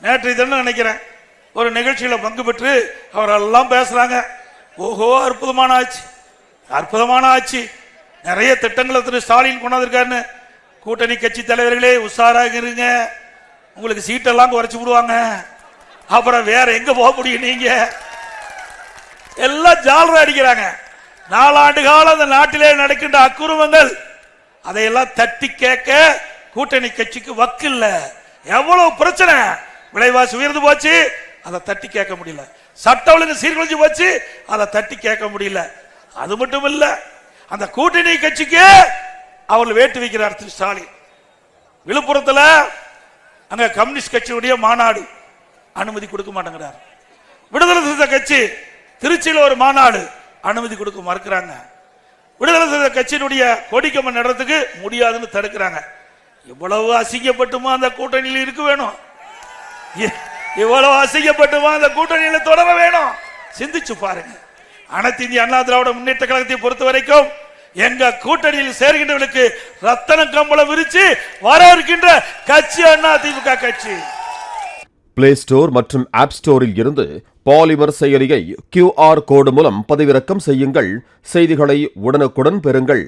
நேற்று தினம் நினைக்கிறேன் ஒரு நிகழ்ச்சியில் பங்கு பெற்று அவரெல்லாம் பேசுறாங்க. ஓஹோ அற்புதமான ஆட்சி. அற்புதமான ஆட்சி. நிறைய திட்டங்களை திரு ஸ்டாலின் கொண்டாந்துருக்காருன்னு கூட்டணி கட்சி தலைவர்களே உஷாராக இருங்க. உங்களுக்கு சீட்டெல்லாம் குறைச்சி விடுவாங்க. அப்புறம் வேற எங்க போக முடியும் நீங்க? எல்லாம் ஜாலரா அடிக்கிறாங்க. நாலாண்டு காலம் அந்த நாட்டிலே நடக்கின்ற அக்குருவங்கள் அதையெல்லாம் தட்டி கேட்க கூட்டணி கட்சிக்கு வக்கு இல்லை எவ்வளவு பிரச்சனை? விலைவாசி உயர்ந்து போச்சு அதை தட்டி கேட்க முடியல. சட்ட ஒழுங்கு சீர்குலைஞ்சு போச்சு அதை தட்டி கேட்க முடியல. அது மட்டும் இல்ல அந்த கூட்டணி கட்சிக்கு அவர்கள் வேட்டு வைக்கிறார் திரு ஸ்டாலின். விழுப்புரத்தில் அங்க கம்யூனிஸ்ட் கட்சியுடைய மாநாடு அனுமதி கொடுக்க மாட்டேங்கிறார். விடுதலை சிறுத்தை கட்சி திருச்சியில் ஒரு மாநாடு அனுமதி கொடுக்க மறுக்கிறாங்க. விடுதலை சிறுத்தை கட்சியினுடைய கொடிக்கம்பம் நடுறதுக்கு முடியாதுன்னு தடுக்கிறாங்க. எவ்வளவு அசிங்கப்பட்டுமோ அந்த கூட்டணியில் இருக்க வேணும்? இவ்வளவு அசிங்கப்பட்டுமா அந்த கூட்டணியில தொடர வேணும். சிந்திச்சு பாருங்க. அனைத்து இந்திய அண்ணா திராவிட முன்னேற்ற கழகத்தை பொறுத்த வரைக்கும் எங்க கூட்டணியில் சேர்கின்றவர்களுக்கு ரத்தன கம்பளம் விரிச்சு வர இருக்கின்ற கட்சி அண்ணா திமுக கட்சி. பிளே ஸ்டோர் மற்றும் ஆப் ஸ்டோரில் இருந்து பாலிமர் செயலியை கியூஆர் கோடு மூலம் பதிவிறக்கம் செய்யுங்கள். செய்திகளை உடனுக்குடன் பெறுங்கள்.